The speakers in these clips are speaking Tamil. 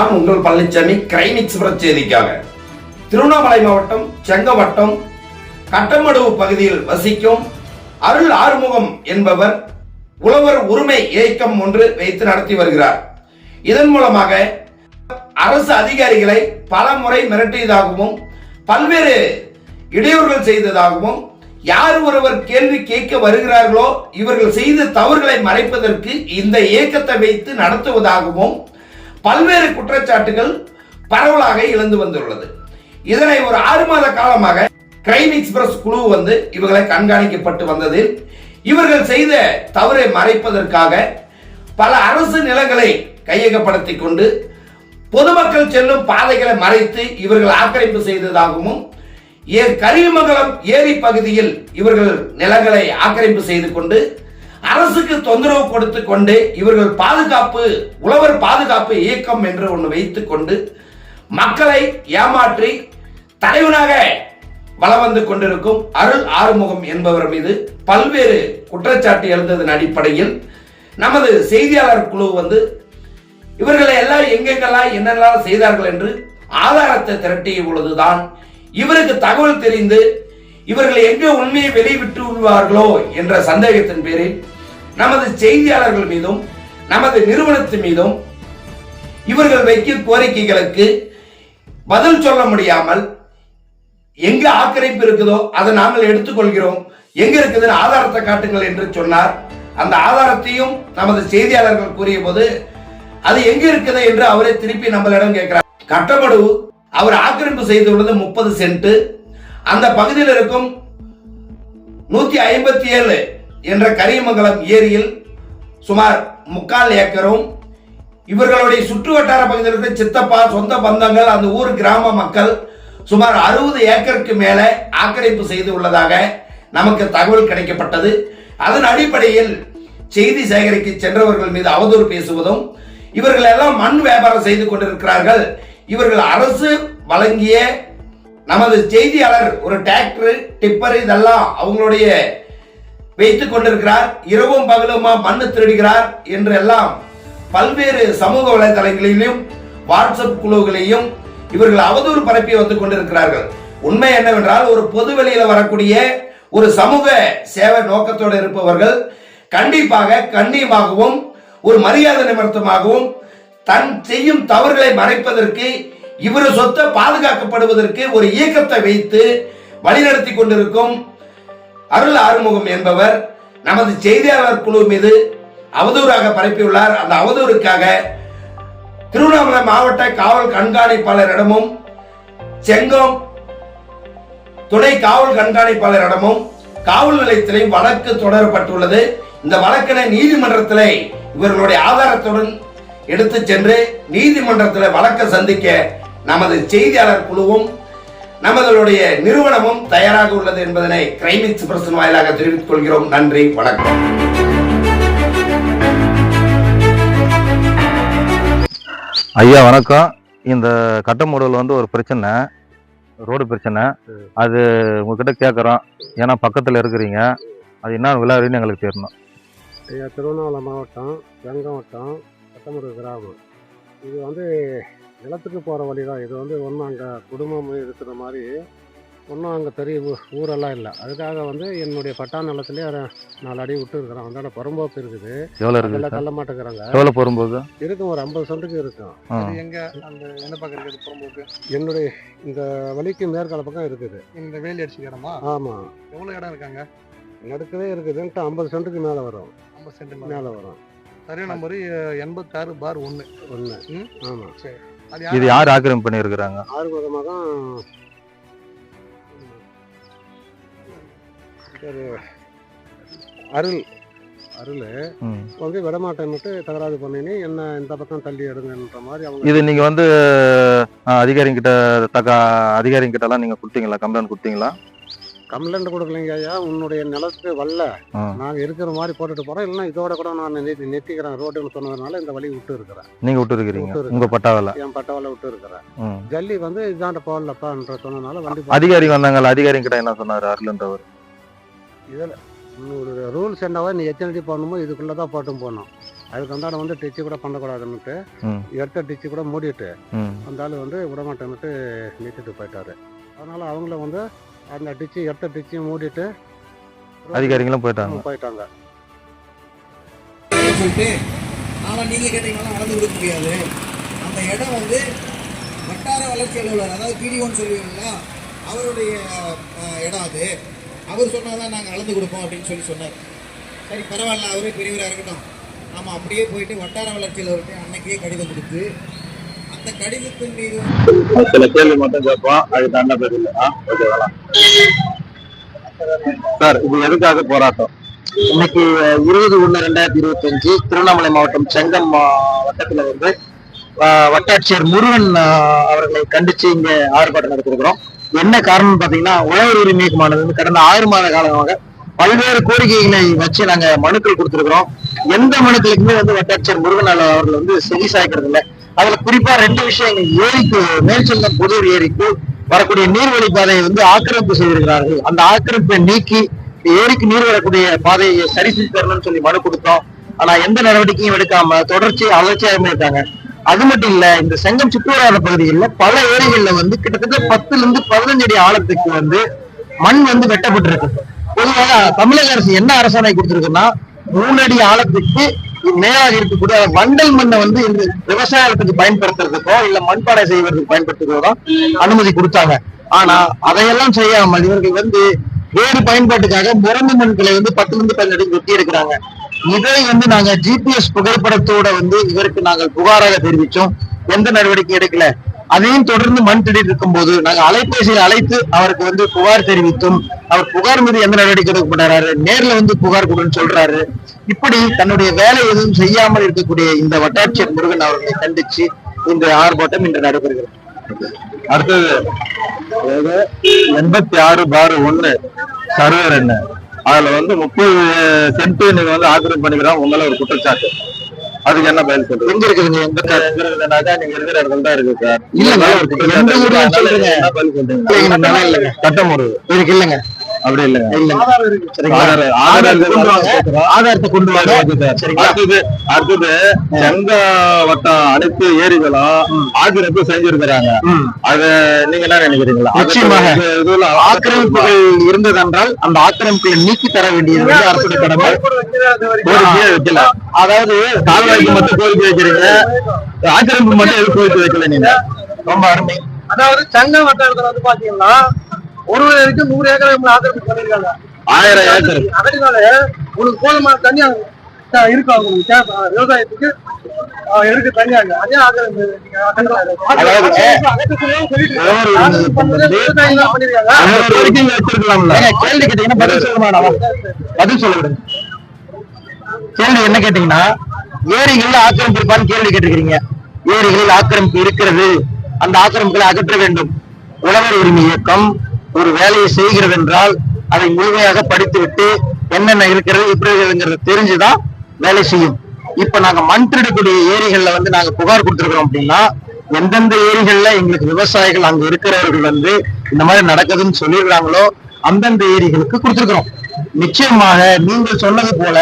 நான் உங்கள் பழனிசாமி கிரைம் எக்ஸ்பிரஸ் செய்திக்காக. திருவண்ணாமலை மாவட்டம் செங்கவட்டம் கட்டமடுவு பகுதியில் வசிக்கும் அருள் ஆறுமுகம் என்பவர் உழவர் உரிமை இயக்கம் ஒன்று வைத்து நடத்தி வருகிறார். இதன் மூலமாக அரசு அதிகாரிகளை பல முறை மிரட்டியதாகவும் பல்வேறு இடையூறுகள் செய்ததாகவும் யார் ஒருவர் கேள்வி கேட்க வருகிறார்களோ இவர்கள் செய்த தவறுகளை மறைப்பதற்கு இந்த இயக்கத்தை வைத்து நடத்துவதாகவும் பல்வேறு குற்றச்சாட்டுகள் பரவலாக இழந்து வந்துள்ளது. இதனை ஒரு ஆறு மாத காலமாக கிரைம் எக்ஸ்பிரஸ் குழு வந்து இவர்களை கண்காணிக்கப்பட்டு வந்ததில் இவர்கள் செய்த தவறை மறைப்பதற்காக பல அரசு நிலங்களை கையகப்படுத்திக் கொண்டு பொதுமக்கள் செல்லும் பாதைகளை மறைத்து இவர்கள் ஆக்கிரமிப்பு செய்ததாகவும் ஏ- கரியமங்கலம் ஏரி பகுதியில் இவர்கள் நிலங்களை ஆக்கிரமிப்பு செய்து கொண்டு அரசுக்கு தொந்தரவு கொடுத்து கொண்டு இவர்கள் பாதுகாப்பு உழவர் பாதுகாப்பு இயக்கம் என்று ஒன்று வைத்துக் கொண்டு மக்களை ஏமாற்றி தலைவனாக வலம் வந்து கொண்டிருக்கும் அருள் ஆறுமுகம் என்பவர் மீது பல்வேறு குற்றச்சாட்டு எழுந்ததன் அடிப்படையில் நமது செய்தியாளர் குழு வந்து இவர்களை எல்லாம் எங்கெங்கெல்லாம் என்னெல்லாம் செய்தார்கள் என்று ஆதாரத்தை திரட்டிய பொழுதுதான் இவருக்கு தகவல் தெரிந்து இவர்கள் எங்கே உண்மையை வெளிவிட்டு விடுவார்களோ என்ற சந்தேகத்தின் பேரில் நமது செய்தியாளர்கள் மீதும் நமது நிறுவனத்தின் மீதும் இவர்கள் வைக்கும் கோரிக்கைகளுக்கு பதில் சொல்ல முடியாமல் எங்க ஆக்கிரமிப்பு இருக்குதோ அதை நாங்கள் எடுத்துக்கொள்கிறோம். எங்க இருக்குதுன்னு ஆதாரத்தை காட்டுங்கள் என்று சொன்னார். அந்த ஆதாரத்தையும் நமது செய்தியாளர்கள் கூறிய போது அது எங்க இருக்குது என்று அவரே திருப்பி நம்மளிடம் கேட்கிறார். கட்டமடு அவர் ஆக்கிரமிப்பு செய்துள்ளது முப்பது சென்ட் அந்த பகுதியில் இருக்கும் நூத்தி ஐம்பத்தி ஏழு என்ற கரியமங்கலம் ஏரியில் சுமார் முக்கால் ஏக்கரும் இவர்களுடைய சுற்று வட்டார பகுதியில் இருக்கிற சித்தப்பா சொந்த பந்தங்கள் அந்த ஊர் கிராம மக்கள் சுமார் அறுபது ஏக்கருக்கு மேலே ஆக்கிரமிப்பு செய்து உள்ளதாக நமக்கு தகவல் கிடைக்கப்பட்டது. அதன் அடிப்படையில் செய்தி சேகரிக்க சென்றவர்கள் மீது அவதூறு பேசுவதும் இவர்கள் எல்லாம் மண் வியாபாரம் செய்து கொண்டிருக்கிறார்கள். இவர்கள் அரசு வழங்கிய நமது செய்தியாளர் ஒரு டிராக்டர் டிப்பர் இதெல்லாம் அவங்களுடைய வைத்துக் கொண்டிருக்கிறார். இரவும் பகலுமா மண்ணு திருடுகிறார் என்று எல்லாம் பல்வேறு சமூக வலைதளங்களிலும் வாட்ஸ்அப் குழுக்களையும் இவர்கள் அவதூறு பரப்பி வந்து கொண்டிருக்கிறார்கள். உண்மை என்னவென்றால் ஒரு பொது வெளியில வரக்கூடிய ஒரு சமூக சேவை நோக்கத்தோடு இருப்பவர்கள் கண்டிப்பாக கண்ணியமாகவும் ஒரு மரியாதை நிமித்தமாகவும் தன் செய்யும் தவறுகளை மறைப்பதற்கு இவர் சொத்தை பாதுகாக்கப்படுவதற்கு ஒரு இயக்கத்தை வைத்து வழிநடத்தி கொண்டிருக்கும் அருள் ஆறுமுகம் என்பவர் நமது செய்தியாளர் குழு மீது அவதூறாக பரப்பியுள்ளார். அந்த அவதூறுக்காக திருவண்ணாமலை மாவட்ட காவல் கண்காணிப்பாளரிடமும் செங்கம் துணை காவல் கண்காணிப்பாளரிடமும் காவல் நிலையத்திலையும் வழக்கு தொடரப்பட்டுள்ளது. இந்த வழக்கினை நீதிமன்றத்தில் இவர்களுடைய ஆதாரத்துடன் எடுத்து சென்று நீதிமன்றத்தில் வழக்கை சந்திக்க நமது செய்தியாளர் குழுவும் நமதுடைய நிறுவனமும் தயாராக உள்ளது என்பதனை கிரைம் எக்ஸ்பிரஸ் வாயிலாக தெரிவித்துக் கொள்கிறோம். நன்றி வணக்கம். ஐயா வணக்கம். இந்த கட்டமூடல் வந்து ஒரு பிரச்சனை ரோடு பிரச்சனை. அது உங்ககிட்ட கேட்குறோம் ஏன்னா பக்கத்தில் இருக்கிறீங்க. அது என்ன விளையாடுன்னு எங்களுக்கு தெரியணும். ஐயா திருவண்ணாமலை மாவட்டம் வெங்கம் வட்டம் கட்டமுடு கிராமம். இது வந்து நிலத்துக்கு போகிற வழி தான் இது வந்து ஒன்றும் அங்கே குடும்பம் இருக்கிற மாதிரி ஒன்றும் அங்கே பெரிய ஊரெல்லாம் இல்லை. அதுக்காக வந்து என்னுடைய பட்டா நிலத்துலேயே நாலு அடி விட்டு இருக்கிறோம் அந்தாண்ட புறம்போக்கு இருக்குது. எவ்வளோ இருக்குது? சார் தள்ள மாட்டேங்கிறாங்க. எவ்வளோ போகும்போது இருக்கும் ஒரு ஐம்பது சென்ட்டுக்கு இருக்கும். எங்க அந்த எந்த பக்கம் இருக்குது புறம்போக்கு? என்னுடைய இந்த வழிக்கு மேற்கால பக்கம் இருக்குது. இந்த வேலி அடிச்சு இடமா? ஆமாம் எவ்வளவு இடம் இருக்காங்க? நடுக்கவே இருக்குதுன்ட்டு ஐம்பது சென்ட்டுக்கு மேலே வரும். ஐம்பது சென்ட் மேல. வரும். சர்வே நம்பர் எண்பத்தாறு பார் ஒன்று ஒன்று ம். ஆமாம் அது இது யார் ஆக்கிரமிப்பு பண்ணியிருக்கிறாங்க? ஆறுமுகமாக தான் பேரு அருள். அருள். வந்து விடமாட்டேன்னுட்டு தகராறு பண்ணினு என்ன இந்த பக்கம் தள்ளி எடுங்கன்ற மாதிரி அவங்க இது நீங்கள் வந்து அதிகாரிங்கிட்ட தக்க அதிகாரிங்கிட்டலாம் நீங்கள் கொடுத்தீங்களா? கம்ப்ளைண்ட் கொடுத்தீங்களா? கம்ப்ளைண்ட் கொடுக்கலைங்க ஐயா உன்னுடைய நிலத்துக்கு வரல. நாங்கள் இருக்கிற மாதிரி போட்டுட்டு போகிறோம் இல்லைன்னா இதோட கூட நான் நெத்தி நெத்திக்கிறேன். ரோடுன்னு சொன்னதுனால இந்த வழி விட்டு இருக்கிறேன் நீங்கள் விட்டு இருக்கிறீங்க. உங்கள் பட்டாவில்? என் பட்டவால விட்டு இருக்கிறேன் ஜல்லி வந்து இதாண்ட போடலப்பான்ற சொன்னதுனால வண்டி அதிகாரி வந்தாங்கல்ல அதிகாரிங்கிட்ட என்ன சொன்னார் அருள்ன்றவர் இதில் உன்னுடைய ரூல்ஸ் என்னவோ நீ எத்தனை போடணுமோ இதுக்குள்ளே தான் போட்டும் போகணும் அதுக்கு அந்த வந்து டிச்சு கூட பண்ணக்கூடாதுன்னுட்டு. எடுத்த டிச்சு கூட மூடிட்டு ம். அந்த ஆள் வந்து விடமாட்டேன்னுட்டு நீட்டிட்டு போயிட்டாரு. அதனால அவங்கள வந்து அந்த டிச்சு எடுத்த டிச்சையும் மூடிட்டு அதிகாரிகளும் போயிட்டாங்க. போயிட்டாங்க. ஆனால் நீங்கள் கேட்டீங்கன்னா வளர்ந்து கொடுக்க முடியாது. அந்த இடம் வந்து வட்டார வளர்ச்சி அலுவலர் அதாவது பிடிஓன்னு சொல்லுவீங்களா அவருடைய இடம் அது. அவர் சொன்னால் தான் நாங்கள் அளந்து கொடுப்போம் அப்படின்னு சொல்லி சொன்னார். சரி பரவாயில்ல அவரே பெரியவராக இருக்கட்டும். நாம அப்படியே போயிட்டு வட்டார வளர்ச்சி அலுவலர்கிட்ட அன்னைக்கே கடிதம் கொடுத்து சில கேள்வி மட்டும் கேட்போம். அதுக்கு தண்டனை பதில் ஓகேங்களா சார் இது எதுக்காக போராட்டம்? இன்னைக்கு இருபது ஒன்று ரெண்டாயிரத்தி இருபத்தஞ்சு திருவண்ணாமலை மாவட்டம் செங்கம் வட்டத்தில் வந்து வட்டாட்சியர் முருகன் அவர்களை கண்டிச்சு இங்க ஆர்ப்பாட்டம் நடத்திருக்கிறோம். என்ன காரணம் பாத்தீங்கன்னா உழவர் உரிமைக்குமானது வந்து கடந்த ஆறு மாத காலமாக பல்வேறு கோரிக்கைகளை வச்சு நாங்க மனுக்கள் கொடுத்திருக்கிறோம். எந்த மனுக்களுக்குமே வந்து வட்டாட்சியர் முருகன் அவர்கள் வந்து செவி சாய்க்கிறது இல்லை அதுல குறிப்பா ரெண்டு விஷயங்கள் ஏரிக்கு மேல்செல்லம் புதூர் ஏரிக்கு வரக்கூடிய நீர்வழி பாதையை வந்து ஆக்கிரமிப்பு செய்திருக்கிறார்கள். அந்த ஆக்கிரமிப்பை நீக்கி ஏரிக்கு நீர் வரக்கூடிய பாதையை சரி செய்து தரணும்னு சொல்லி மனு கொடுத்தோம். ஆனா எந்த நடவடிக்கையும் எடுக்காம தொடர்ச்சி அலட்சியாகவே இருக்காங்க. அது மட்டும் இல்ல இந்த செங்கம் சுற்றுவராத பகுதிகளில் பல ஏரிகள்ல வந்து கிட்டத்தட்ட பத்துல இருந்து பதினஞ்சு அடி ஆழத்துக்கு வந்து மண் வந்து வெட்டப்பட்டிருக்கு. பொதுவாக தமிழக அரசு என்ன அரசாணை கொடுத்திருக்குன்னா மூணு அடி ஆழத்துக்கு மேலாக இருக்கக்கூடிய வண்டல் மண்ணை வந்து இந்த விவசாயத்துக்கு பயன்படுத்துறதுக்கோ இல்ல மண்பாடை செய்வதற்கு பயன்படுத்துறதோ அனுமதி கொடுத்தாங்க. ஆனா அதையெல்லாம் செய்யாமல் இவர்கள் வந்து வேறு பயன்பாட்டுக்காக முரண்டு மண்களை வந்து பத்துல இருந்து பதினஞ்சு அடி வெட்டி இருக்கிறாங்க இதை வந்து நாங்க ஜிபிஎஸ் புகைப்படத்தோட வந்து இவருக்கு நாங்கள் புகாராக தெரிவிச்சோம். எந்த நடவடிக்கை எடுக்கல. அதையும் தொடர்ந்து மண் திடீர் இருக்கும்போது நாங்க அலைபேசியில் அழைத்து அவருக்கு வந்து புகார் தெரிவித்தும் அவர் புகார் மீது எந்த நடவடிக்கை எடுக்க நேர்ல வந்து புகார் கொடுன்னு சொல்றாரு. இப்படி தன்னுடைய வேலை எதுவும் செய்யாமல் இருக்கக்கூடிய இந்த வட்டாட்சியர் முருகன் அவர்களை கண்டிச்சு இந்த ஆர்ப்பாட்டம் இன்று நடைபெறுகிறது. அடுத்தது எண்பத்தி ஆறு பார் ஒண்ணு சர்வர் என்ன? அதுல வந்து முப்பது சென்ட் நீங்க வந்து ஆக்கிரமிப்பு பண்ணிக்கிறான் உங்க ஒரு குற்றச்சாட்டு. அதுக்கு என்ன பதில் சொல்றீங்க எங்க இருக்குதுங்க? எந்த எங்க இருக்குதுனாக்கா நீங்க இருக்கிற இடத்துல தான் இருக்கு சார். சொல்றீங்க? என்ன பதில் சொல்றீங்க. சட்டம் ஒரு. இதுக்கு இல்லைங்க. அப்படி கேட்கிறோம். ஆதாரத்தை கொண்டு. சரிங்களா? அடுத்தது அடுத்தது செங்க வட்டம் அனைத்து ஏரிகளும் ஆக்கிரமிப்பு செஞ்சிருக்கிறாங்க. அத நீங்க என்ன நினைக்கிறீங்களா? நிச்சயமாக. ஆக்கிரமிப்புகள் இருந்ததென்றால் அந்த ஆக்கிரமிப்புகளை நீக்கி தர வேண்டியது அரசுடைய கடமை. அதாவது கால்வாய்க்கு மட்டும் கோரிக்கை வைக்கிறீங்க. ஆக்கிரமிப்பு மட்டும் எதுக்கு கோரிக்கை வைக்கல நீங்க. ரொம்ப அருமை. அதாவது சங்கம் வட்டாரத்துல வந்து பாத்தீங்கன்னா ஒரு ஏக்கருக்கு நூறு ஏக்கர் ஆக்கிரமிப்பு பண்ணிருக்காங்க. ஆயிரம் ஏக்கர். அதனால உங்களுக்கு போதுமான தண்ணி அங்க த- இருக்கு அவங்களுக்கு தேவை. விவசாயத்துக்கு இருக்கு தண்ணி அங்க. அதே ஆக்கிரமிப்பு பண்ணிருக்காங்க. கேள்வி கேட்டீங்கன்னா பதில் சொல்லுமா பதில் சொல்ல விடுங்க கேள்வி என்ன கேட்டீங்கன்னா ஏரிகள்ல ஆக்கிரமிப்பு இருப்பான்னு கேள்வி கேட்டுக்கிறீங்க ஏரிகளில் ஆக்கிரமிப்பு இருக்கிறது. அந்த ஆக்கிரமிப்புகளை அகற்ற வேண்டும். உழவர் உரிமை இயக்கம் ஒரு வேலையை செய்கிறது என்றால் அதை முழுமையாக படித்துவிட்டு என்னென்ன இருக்கிறது எப்படி இருக்கிறது தெரிஞ்சுதான் வேலை செய்யும். இப்ப நாங்க மண் திருடக்கூடிய ஏரிகள்ல வந்து நாங்க புகார் கொடுத்திருக்கிறோம் அப்படின்னா எந்தெந்த ஏரிகள்ல எங்களுக்கு விவசாயிகள் அங்க இருக்கிறவர்கள் வந்து இந்த மாதிரி நடக்குதுன்னு சொல்லிடுறாங்களோ அந்தந்த ஏரிகளுக்கு கொடுத்திருக்கிறோம். நிச்சயமாக நீங்கள் சொன்னது போல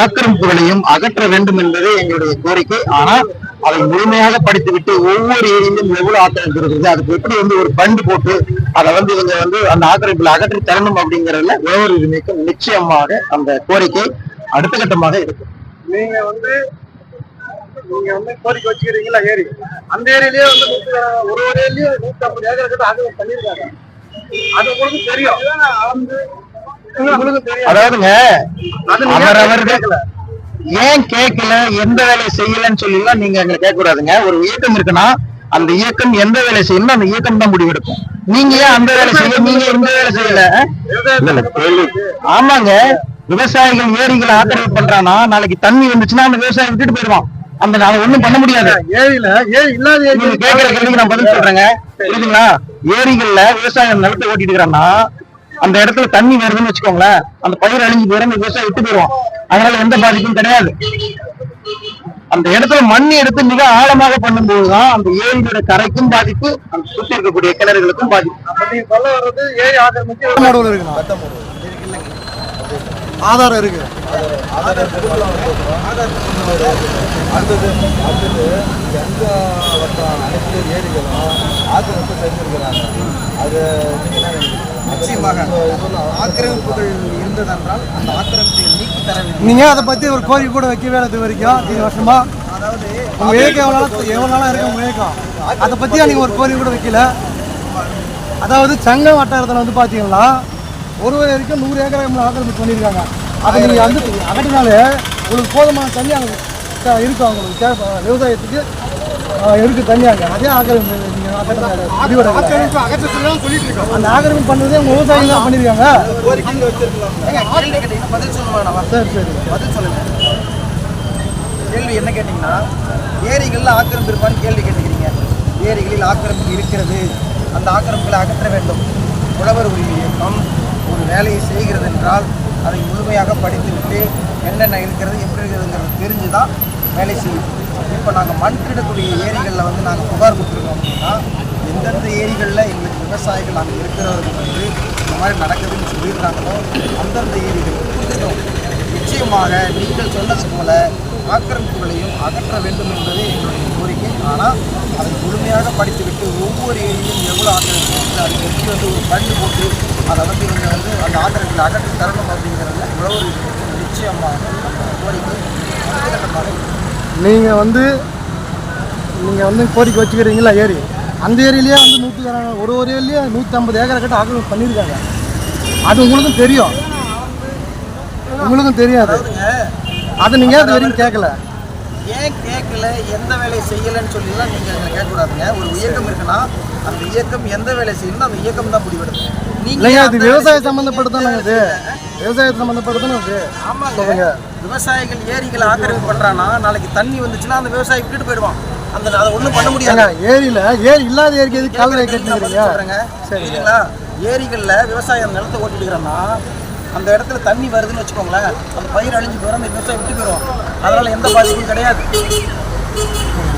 ஆக்கிரமிப்புகளையும் அகற்ற வேண்டும் என்பதே எங்களுடைய கோரிக்கை. ஆனால் அதை முழுமையாக படித்துவிட்டு ஒவ்வொரு ஏரியிலும் எவ்வளவு ஆக்கிரமிப்பு இருக்குது அதுக்கு எப்படி வந்து ஒரு பண்டு போட்டு அதை வந்து இவங்க வந்து அந்த ஆக்கிரமிப்புல அகற்றி தரணும் அப்படிங்கறதுல உழவர் உரிமைக்கும் நிச்சயமாக அந்த கோரிக்கை அடுத்த கட்டமாக இருக்கு. நீங்க வந்து நீங்க வந்து கோரிக்கை வச்சுக்கிறீங்களா ஏரி? அந்த ஏரியிலேயே வந்து நூத்தி ஒரு ஒரு ஏரியிலேயே நூத்தி ஐம்பது ஏக்கர் கிட்ட ஆக்கிரமிப்பு பண்ணிருக்காங்க அது உங்களுக்கு தெரியும். அதாவதுங்க அவரவர்கள். ஏன் கேட்கல எந்த வேலையை செய்யலன்னு சொல்லிலாம் நீங்க அங்க கேட்க கூடாதுங்க ஒரு இயக்கம் இருக்குன்னா அந்த இயக்கம் எந்த வேலை செய்யணும் அந்த இயக்கம் தான் முடிவெடுக்கும். நீங்க ஏன் அந்த வேலை செய்ய நீங்க இந்த வேலை செய்யல? இல்ல, இல்ல, கேள்வி. ஆமாங்க விவசாயிகள் ஏரிகளை ஆக்கிரமிப்பு பண்றானா நாளைக்கு தண்ணி வந்துச்சுன்னா அந்த விவசாயம் விட்டுட்டு போயிடுவான். அந்த நாளை ஒண்ணும் பண்ண முடியாது. ஏரியில ஏரி இல்லாத ஏரி நீங்க கேட்கிற கேள்விக்கு நான் பதில் சொல்றேங்க. புரியுதுங்களா? ஏரிகள்ல விவசாயம் நிலத்தை ஓட்டிட்டு இருக்கிறான்னா அந்த இடத்துல தண்ணி வருதுன்னு வச்சுக்கோங்களேன் அந்த பயிர் அழிஞ்சு போயிடும் விவசாயம் விட்டு போயிடுவான் அதனால எந்த பாதிப்பும் கிடையாது. அந்த இடத்துல மண் எடுத்து மிக ஆழமாக பண்ணும்போதுதான் அந்த ஏரியோட கரைக்கும் பாதிப்பு அந்த சுத்தி இருக்கக்கூடிய கிணறுகளுக்கும் பாதிப்பு. ஆதாரம் ஆதார் அடுத்தது அடுத்தது எந்த வட்டம் அனைத்து ஏரிகளும் ஆக்கிரமிப்பு செஞ்சிருக்கிறாங்க அது நீங்க என்ன? நிச்சயமாக ஆக்கிரமிப்புகள் இருந்ததென்றால் அந்த ஆக்கிரமிப்பை நீக்கி தர வேண்டும். நீங்கள் அதை பற்றி ஒரு கோரிக்கை கூட வைக்கவே இல்லை இது வரைக்கும் இது வருஷமா? அதாவது உங்கள் இயக்கம் எவ்வளோ நாள் எவ்வளோ நாளாக இருக்கு உங்கள் இயக்கம்? அதை பற்றியா நீங்கள் ஒரு கோரிக்கை கூட வைக்கல? அதாவது சங்கம் வட்டாரத்தில் வந்து பார்த்தீங்கன்னா ஒரு ஒரு வரைக்கும் நூறு ஏக்கர் ஆக்கிரமிப்பு பண்ணியிருக்காங்க. அதை நீங்கள் வந்து அகட்டினாலே உங்களுக்கு போதுமான தண்ணி அங்கே த- இருக்கு அவங்களுக்கு. விவசாயத்துக்கு இருக்கு அங்கே? அதே ஆக்கிரமிப்பு நீங்கள் அந்த ஆக்கிரமிப்பு பண்ணதே உங்கள் விவசாயிகள் தான் பண்ணியிருக்காங்க ஏங்க, கேள்வி கேட்டீங்கன்னா பதில் சொல்ல வேணாமா சரி சரி. பதில் சொல்லுங்க. கேள்வி என்ன கேட்டிங்கன்னா ஏரிகளில் ஆக்கிரமிப்பு இருப்பான்னு கேள்வி கேட்டுக்கிறீங்க. ஏரிகளில் ஆக்கிரமிப்பு இருக்கிறது. அந்த ஆக்கிரமிப்புகளை அகற்ற வேண்டும். உழவர் உரிமை இயக்கம் ஒரு வேலையை செய்கிறது என்றால் அதை முழுமையாக படித்துவிட்டு என்னென்ன இருக்கிறது எப்படி இருக்கிறதுங்கிறது தெரிஞ்சு தான் வேலை செய்யும். இப்போ நாங்கள் மண் கிடக்கூடிய ஏரிகளில் வந்து நாங்கள் புகார் கொடுத்துருக்கோம் அப்படின்னா எந்தெந்த ஏரிகளில் எங்களுக்கு விவசாயிகள் அங்கே இருக்கிறவர்கள் வந்து இந்த மாதிரி நடக்குதுன்னு சொல்லியிருக்காங்களோ அந்தந்த ஏரிகள் கொடுத்துட்டோம் நிச்சயமாக நீங்கள் சொன்னது போல ஆக்கிரமிப்புகளையும் அகற்ற வேண்டும் என்பதே எங்களுடைய கோரிக்கை. ஆனால் அதை முழுமையாக படித்துவிட்டு ஒவ்வொரு ஏரியிலும் எவ்வளோ ஆக்கிரமிப்பு இருக்குது அதை எப்படி வந்து ஒரு பண்டு போட்டு அதை வந்து இவங்க வந்து அந்த ஆக்கிரமிப்பில் அகற்றி தரணும் அப்படிங்கிறதுல உழவர் நிச்சயமாக அந்த கோரிக்கை. கட்டமாக நீங்கள் வந்து நீங்கள் வந்து கோரிக்கை வச்சுக்கிறீங்களா ஏரி? அந்த ஏரியிலேயே வந்து நூற்றி ஒரு ஒரு ஏரியிலேயே நூற்றி ஐம்பது ஏக்கரை கட்ட ஆக்கிரமிப்பு பண்ணியிருக்காங்க. அது உங்களுக்கும் தெரியும். உங்களுக்கும் தெரியாது. அதை நீங்கள் அது வரைக்கும் கேட்கல? ஏன் கேட்கல? எந்த வேலையை செய்யலைன்னு சொல்லிலாம் நீங்கள் எங்களை கேட்கக்கூடாதுங்க. ஒரு இயக்கம் இருக்குன்னா அந்த இயக்கம் எந்த வேலை செய்யணும் அந்த இயக்கம் தான் முடிவெடுக்கும். நீங்க இல்லைங்க அந்த அது விவசாய செய்ய- சம்மந்தப்பட்டதானே அது? விவசாய சம்மந்தப்பட்டதானே அது ஆமாங்க. விவசாயிகள் ஏரிகளை ஆக்கிரமிப்பு பண்றானா நாளைக்கு தண்ணி வந்துச்சுன்னா அந்த விவசாயி விட்டுட்டு போயிடுவான். அந்த அதை ஒண்ணும் பண்ண முடியாது. ஏரியில் ஏரி இல்லாத ஏரிக்கு எதுக்கு கால்வாய் கட்டிக்கிறீங்க? சரிங்களா ஏரிகள்ல விவசாயம் நிலத்தை ஓட்டிட்டுக்கிறோன்னா அந்த இடத்துல தண்ணி வருதுன்னு வச்சுக்கோங்களேன் அந்த பயிர் அழிஞ்சு போயிடும் அந்த விவசாயம் விட்டு போயிடும் அதனால எந்த பாதிப்பும் கிடையாது.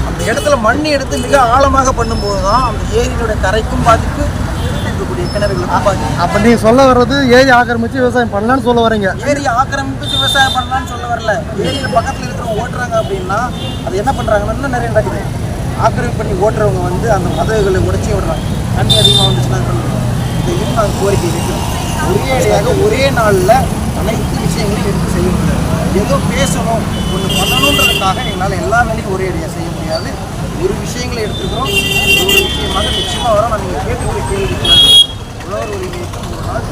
அந்த இடத்துல மண் எடுத்து மிக ஆழமாக பண்ணும்போது தான் அந்த ஏரியினுடைய கரைக்கும் பாதிப்பு இருக்கக்கூடிய கிணறுகளுக்கும் பாதிப்பு அப்போ நீங்கள் சொல்ல வர்றது ஏரி ஆக்கிரமிச்சு விவசாயம் பண்ணலான்னு சொல்ல வரீங்க. ஏரி ஆக்கிரமிப்பு விவசாயம் பண்ணலாம்னு சொல்ல வரல. ஏரியில பக்கத்துல இருக்கிறவங்க ஓட்டுறாங்க அப்படின்னா அது என்ன பண்றாங்கன்னா நிறைய நடக்குது. ஆக்கிரமிப்பு பண்ணி ஓட்டுறவங்க வந்து அந்த மதகுகளை உடைச்சி விடுறாங்க. தண்ணி அதிகமாக வந்துச்சுன்னா பண்ணுறாங்க இதையும் நாங்கள் கோரிக்கை வைக்கிறோம் ஒரே அடியாக ஒரே நாளில் அனைத்து விஷயங்களையும் எடுத்து செய்ய முடியாது. ஏதோ பேசணும் ஒன்று பண்ணணுன்றதுக்காக எங்களால் எல்லா வேலையும் ஒரே அடியாக செய்ய முடியாது. ஒரு விஷயங்களை எடுத்துக்கிறோம். ஒரு விஷயமாக நிச்சயமாக வர நான் நீங்கள் கேட்டுக்கிற கேள்விக்கு உழவர் ஒரு நாள்